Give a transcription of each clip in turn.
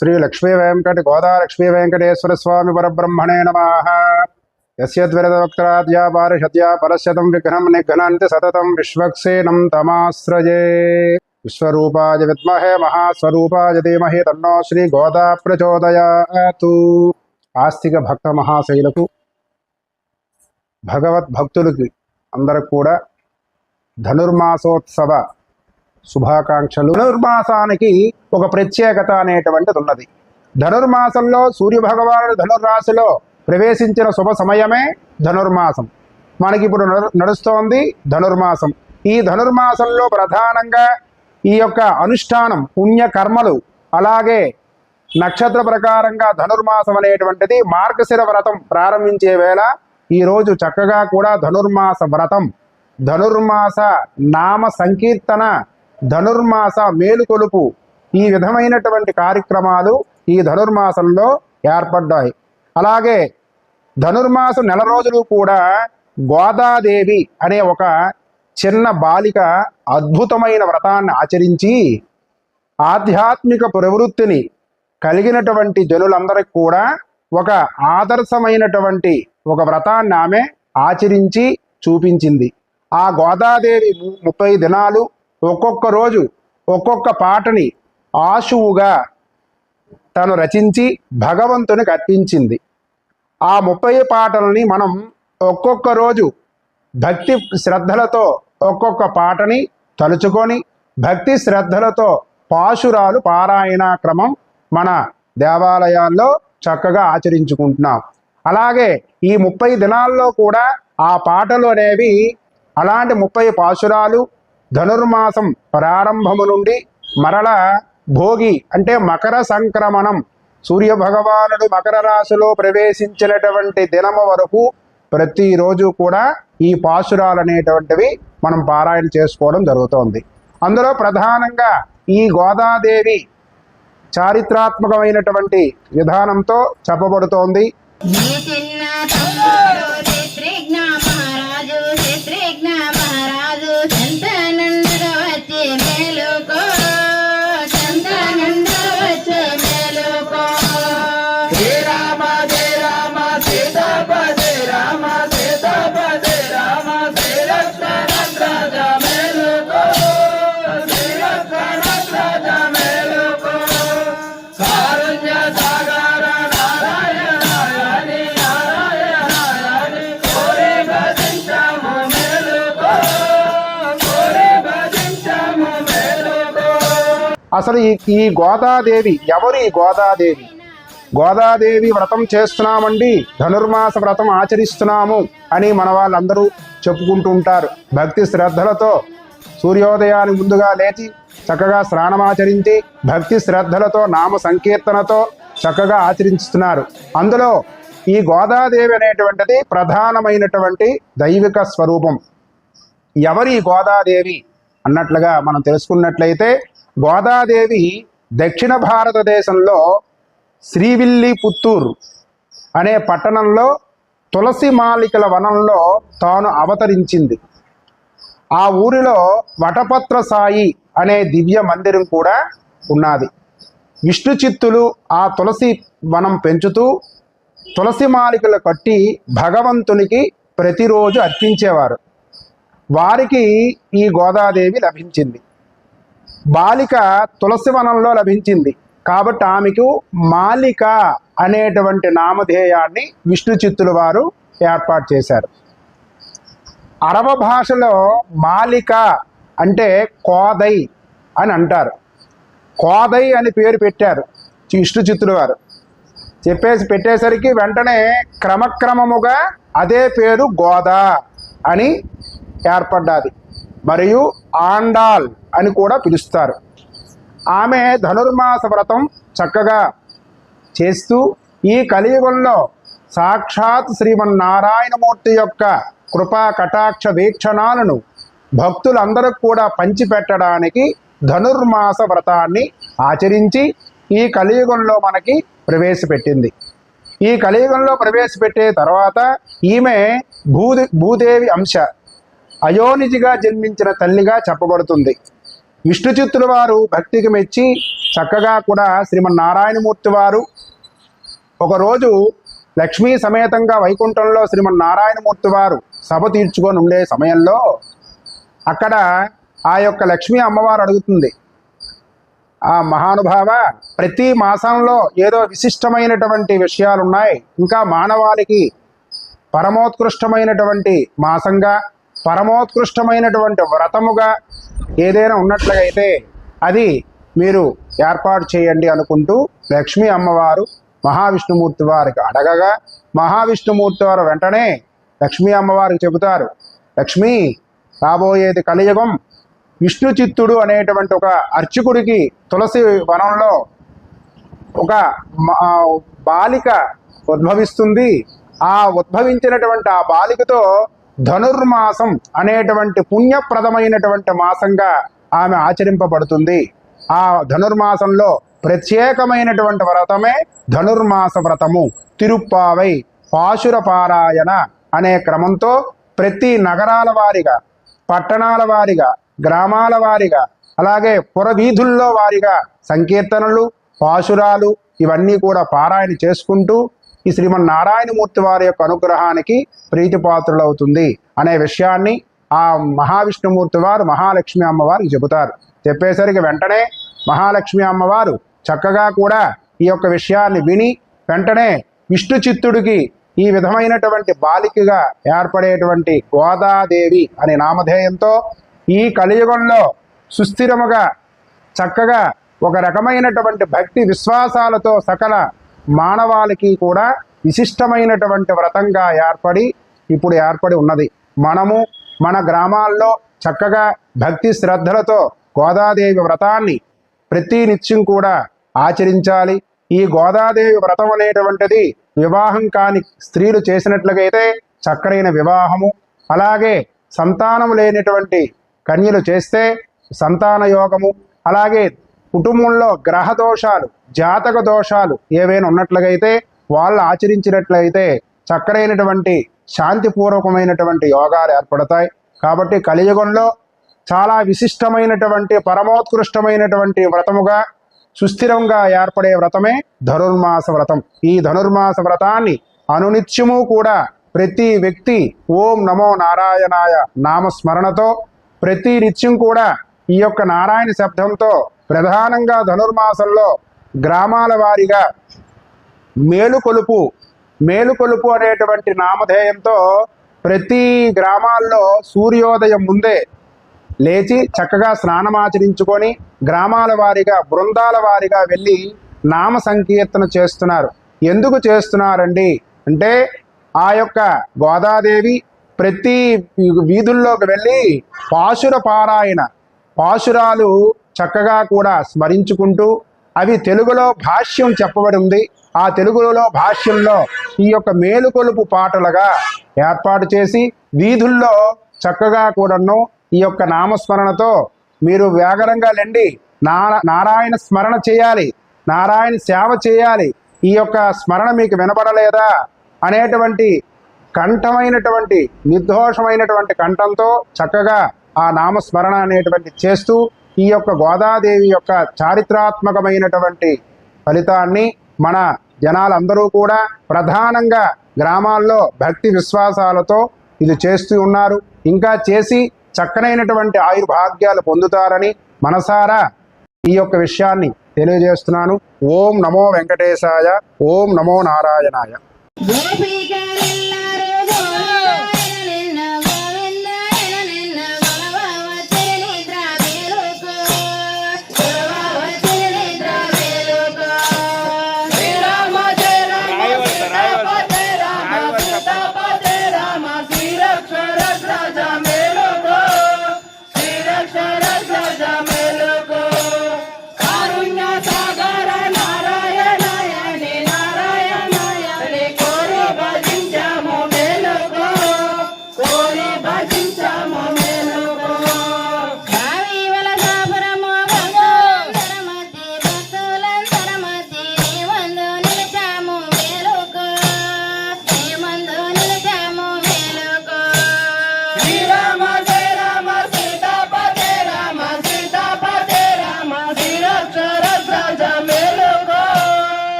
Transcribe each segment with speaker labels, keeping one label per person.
Speaker 1: శ్రీ లక్ష్మీ వెంకట గోదా లక్ష్మీ వెంకటేశ్వర స్వామి పరబ్రహ్మణే నమ యస్యద్విరదవక్త్రాద్యా పారిషద్యా పరశతం విఘ్నం నిఘ్నంతి సతతం విశ్వక్సేనం తమాశ్రయే విశ్వరూపాయ విద్మహే మహాస్వరూపాయ ధీమహి తన్నో శ్రీ గోదా ప్రచోదయాతు ఆస్తిక భక్త మహాశైలకు భగవద్భక్తులకి అందరికి కూడా ధనుర్మాసోత్సవ శుభాకాంక్షలు. ధనుర్మాసానికి ఒక ప్రత్యేకత అనేటువంటిది ఉన్నది. ధనుర్మాసంలో సూర్యభగవానుడు ధనుర్రాశిలో ప్రవేశించిన శుభ సమయమే ధనుర్మాసం. మనకి ఇప్పుడు నడు- నడుస్తోంది ధనుర్మాసం. ఈ ధనుర్మాసంలో ప్రధానంగా ఈ యొక్క అనుష్ఠానం పుణ్యకర్మలు అలాగే నక్షత్ర ప్రకారంగా ధనుర్మాసం అనేటువంటిది మార్గశిర వ్రతం ప్రారంభించే వేళ ఈరోజు చక్కగా కూడా ధనుర్మాస వ్రతం. ధనుర్మాస నామ సంకీర్తన ధనుర్మాస మేలుకొలుపు. ఈ విధమైనటువంటి కార్యక్రమాలు ఈ ధనుర్మాసంలో ఏర్పడ్డాయి. అలాగే ధనుర్మాసం నెల రోజులు కూడా గోదాదేవి అనే ఒక చిన్న బాలిక అద్భుతమైన వ్రతాన్ని ఆచరించి ఆధ్యాత్మిక ప్రవృత్తిని కలిగినటువంటి జనులందరికీ కూడా ఒక ఆదర్శమైనటువంటి ఒక వ్రతాన్ని ఆమె ఆచరించి చూపించింది. ఆ గోదాదేవి ముప్పై దినాలు ఒక్కొక్క రోజు ఒక్కొక్క పాటని ఆశువుగా తను రచించి భగవంతునికి అర్పించింది. ఆ ముప్పై పాటలని మనం ఒక్కొక్క రోజు భక్తి శ్రద్ధలతో ఒక్కొక్క పాటని తలుచుకొని భక్తి శ్రద్ధలతో పాశురాలు పారాయణ క్రమం మన దేవాలయాల్లో చక్కగా ఆచరించుకుంటున్నాం. అలాగే ఈ ముప్పై దినాల్లో కూడా ఆ పాటలు అనేవి అలాంటి ముప్పై పాశురాలు ధనుర్మాసం ప్రారంభము నుండి మరల భోగి అంటే మకర సంక్రమణం. సూర్య భగవానుడు మకర రాశిలో ప్రవేశించినటువంటి దినము వరకు ప్రతిరోజు కూడా ఈ పాశురాలు అనేటువంటివి మనం పారాయణ చేసుకోవడం జరుగుతోంది. అందులో ప్రధానంగా ఈ గోదాదేవి చారిత్రాత్మకమైనటువంటి విధానంతో చెప్పబడుతోంది. అసలు ఈ ఈ గోదాదేవి ఎవరు ఈ గోదాదేవి? గోదాదేవి వ్రతం చేస్తున్నామండి ధనుర్మాస వ్రతం ఆచరిస్తున్నాము అని మన వాళ్ళందరూ చెప్పుకుంటూ ఉంటారు భక్తి శ్రద్ధలతో సూర్యోదయానికి ముందుగా లేచి చక్కగా స్నానమాచరించి భక్తి శ్రద్ధలతో నామ సంకీర్తనతో చక్కగా ఆచరిస్తున్నారు. అందులో ఈ గోదాదేవి అనేటువంటిది ప్రధానమైనటువంటి దైవిక స్వరూపం. ఎవరి గోదాదేవి? అన్నట్లుగా మనం తెలుసుకున్నట్లయితే గోదాదేవి దక్షిణ భారతదేశంలో శ్రీవిల్లి పుత్తూరు అనే పట్టణంలో తులసి మాలికల వనంలో తాను అవతరించింది. ఆ ఊరిలో వటపత్ర సాయి అనే దివ్య మందిరం కూడా ఉన్నది. విష్ణు చిత్తులు ఆ తులసి వనం పెంచుతూ తులసి మాలికలు కట్టి భగవంతునికి ప్రతిరోజు అర్పించేవారు. వారికి ఈ గోదాదేవి లభించింది. బాలిక తులసి వనంలో లభించింది. కాబట్టి ఆమెకు మాలిక అనేటువంటి నామధేయాన్ని విష్ణు చిత్తుల వారు ఏర్పాటు చేశారు. అరవ భాషలో మాలిక అంటే కోదై అని అంటారు. కోదై అని పేరు పెట్టారు విష్ణు చిత్తుల వారు. చెప్పేసి పెట్టేసరికి వెంటనే క్రమక్రమముగా అదే పేరు గోదా అని ఏర్పడ్డాది. మరియు ఆండాల్ అని కూడా పిలుస్తారు. ఆమె ధనుర్మాస వ్రతం చక్కగా చేస్తూ ఈ కలియుగంలో సాక్షాత్ శ్రీమన్నారాయణమూర్తి యొక్క కృపా కటాక్ష వీక్షణాలను భక్తులందరూ కూడా పంచిపెట్టడానికి ధనుర్మాస వ్రతాన్ని ఆచరించి ఈ కలియుగంలో మనకి ప్రవేశపెట్టింది. ఈ కలియుగంలో ప్రవేశపెట్టే తర్వాత ఈమె భూది భూదేవి అంశ అయోనిజిగా జన్మించిన తల్లిగా చెప్పబడుతుంది. విష్ణుచిత్తుల వారు భక్తికి మెచ్చి చక్కగా కూడా శ్రీమన్నారాయణమూర్తి వారు ఒకరోజు లక్ష్మీ సమేతంగా వైకుంఠంలో శ్రీమన్నారాయణమూర్తి వారు సభ తీర్చుకొని ఉండే సమయంలో అక్కడ ఆ యొక్క లక్ష్మీ అమ్మవారు అడుగుతుంది. ఆ మహానుభావ ప్రతి మాసంలో ఏదో విశిష్టమైనటువంటి విషయాలు ఉన్నాయి ఇంకా మానవాళికి పరమోత్కృష్టమైనటువంటి మాసంగా పరమోత్కృష్టమైనటువంటి వ్రతముగా ఏదైనా ఉన్నట్లయితే అది మీరు ఏర్పాటు చేయండి అనుకుంటూ లక్ష్మీ అమ్మవారు మహావిష్ణుమూర్తి వారికి అడగగా మహావిష్ణుమూర్తి వారు వెంటనే లక్ష్మీ అమ్మవారికి చెబుతారు లక్ష్మీ రాబోయేది కలియుగం విష్ణు చిత్తుడు అనేటువంటి ఒక అర్చకుడికి తులసి వనంలో ఒక మ- బాలిక ఉద్భవిస్తుంది. ఆ ఉద్భవించినటువంటి ఆ బాలికతో ధనుర్మాసం అనేటువంటి పుణ్యప్రదమైనటువంటి మాసంగా ఆమె ఆచరింపబడుతుంది. ఆ ధనుర్మాసంలో ప్రత్యేకమైనటువంటి వ్రతమే ధనుర్మాస వ్రతము. తిరుప్పావై పాశుర పారాయణ అనే క్రమంతో ప్రతి నగరాల వారిగా పట్టణాల వారిగా గ్రామాల వారిగా అలాగే పురవీధుల్లో వారిగా సంకీర్తనలు పాశురాలు ఇవన్నీ కూడా పారాయణ చేసుకుంటూ ఈ శ్రీమన్నారాయణమూర్తి వారి యొక్క అనుగ్రహానికి ప్రీతిపాత్రులవుతుంది అనే విషయాన్ని ఆ మహావిష్ణుమూర్తి వారు మహాలక్ష్మి అమ్మవారికి చెబుతారు. చెప్పేసరికి వెంటనే మహాలక్ష్మి అమ్మవారు చక్కగా కూడా ఈ యొక్క విషయాన్ని విని వెంటనే విష్ణు చిత్తుడికి ఈ విధమైనటువంటి బాలికగా ఏర్పడేటువంటి గోదాదేవి అనే నామధేయంతో ఈ కలియుగంలో సుస్థిరముగా చక్కగా ఒక రకమైనటువంటి భక్తి విశ్వాసాలతో సకల మానవాళికి కూడా విశిష్టమైనటువంటి వ్రతంగా ఏర్పడి ఇప్పుడు ఏర్పడి ఉన్నది. మనము మన గ్రామాల్లో చక్కగా భక్తి శ్రద్ధలతో గోదాదేవి వ్రతాన్ని ప్రతి నిత్యం కూడా ఆచరించాలి. ఈ గోదాదేవి వ్రతం అనేటువంటిది వివాహం కాని స్త్రీలు చేసినట్లుగైతే చక్కరైన వివాహము. అలాగే సంతానం లేనటువంటి కన్యలు చేస్తే సంతాన యోగము. అలాగే కుటుంబంలో గ్రహ దోషాలు జాతక దోషాలు ఏవైనా ఉన్నట్లుగైతే వాళ్ళు ఆచరించినట్లయితే చక్కరైనటువంటి శాంతిపూర్వకమైనటువంటి యోగాలు ఏర్పడతాయి. కాబట్టి కలియుగంలో చాలా విశిష్టమైనటువంటి పరమోత్కృష్టమైనటువంటి వ్రతముగా సుస్థిరంగా ఏర్పడే వ్రతమే ధనుర్మాస వ్రతం. ఈ ధనుర్మాస వ్రతాన్ని అనునిత్యము కూడా ప్రతి వ్యక్తి ఓం నమో నారాయణాయ నామస్మరణతో ప్రతి నిత్యం కూడా ఈ యొక్క నారాయణ శబ్దంతో ప్రధానంగా ధనుర్మాసంలో గ్రామాల వారీగా మేలుకొలుపు మేలుకొలుపు అనేటువంటి నామధేయంతో ప్రతి గ్రామాల్లో సూర్యోదయం ముందే లేచి చక్కగా స్నానమాచరించుకొని గ్రామాల వారీగా బృందాల వారీగా వెళ్ళి నామ సంకీర్తన చేస్తున్నారు. ఎందుకు చేస్తున్నారండి? అంటే ఆ యొక్క గోదాదేవి ప్రతి వీధుల్లోకి వెళ్ళి పాశుర పారాయణ పాశురాలు చక్కగా కూడా స్మరించుకుంటూ అవి తెలుగులో భాష్యం చెప్పబడి ఉంది. ఆ తెలుగులో భాష్యంలో ఈ యొక్క మేలుకొలుపు పాటలుగా ఏర్పాటు చేసి వీధుల్లో చక్కగా కూడాను ఈ యొక్క నామస్మరణతో మీరు వేగరంగా లెండి. నారా నారాయణ స్మరణ చేయాలి. నారాయణ సేవ చేయాలి. ఈ యొక్క స్మరణ మీకు వినపడలేదా అనేటువంటి కంఠమైనటువంటి నిర్దోషమైనటువంటి కంఠంతో చక్కగా ఆ నామస్మరణ అనేటువంటి చేస్తూ ఈ యొక్క గోదాదేవి యొక్క చారిత్రాత్మకమైనటువంటి ఫలితాన్ని మన జనాలందరూ కూడా ప్రధానంగా గ్రామాల్లో భక్తి విశ్వాసాలతో ఇది చేస్తూ ఉన్నారు. ఇంకా చేసి చక్కనైనటువంటి ఆయుర్భాగ్యాలు పొందుతారని మనసారా ఈ యొక్క విషయాన్ని తెలియజేస్తున్నాను. ఓం నమో వెంకటేశాయ ఓం నమో నారాయణాయ.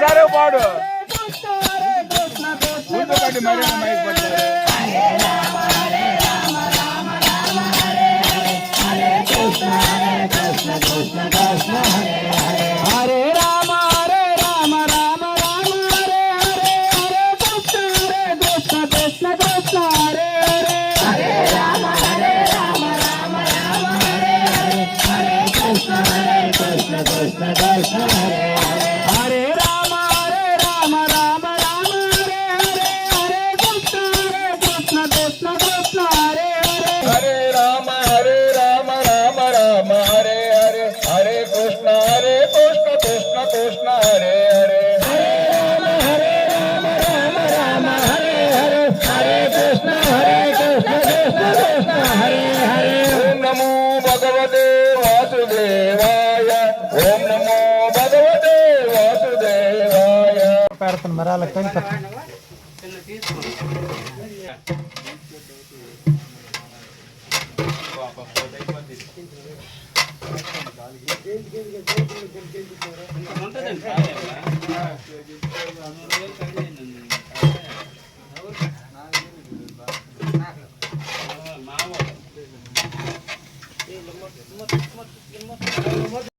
Speaker 2: ఒక్కసారి పాడు. మైక్
Speaker 3: పట్టు కృష్ణ హరే హరే.
Speaker 2: భగవతే వాసుదేవాయ. ఓం నమో భగవతే వాసుదేవాయ.
Speaker 3: పెడతాను మరి అలా పెడతాను ఉంటుందండి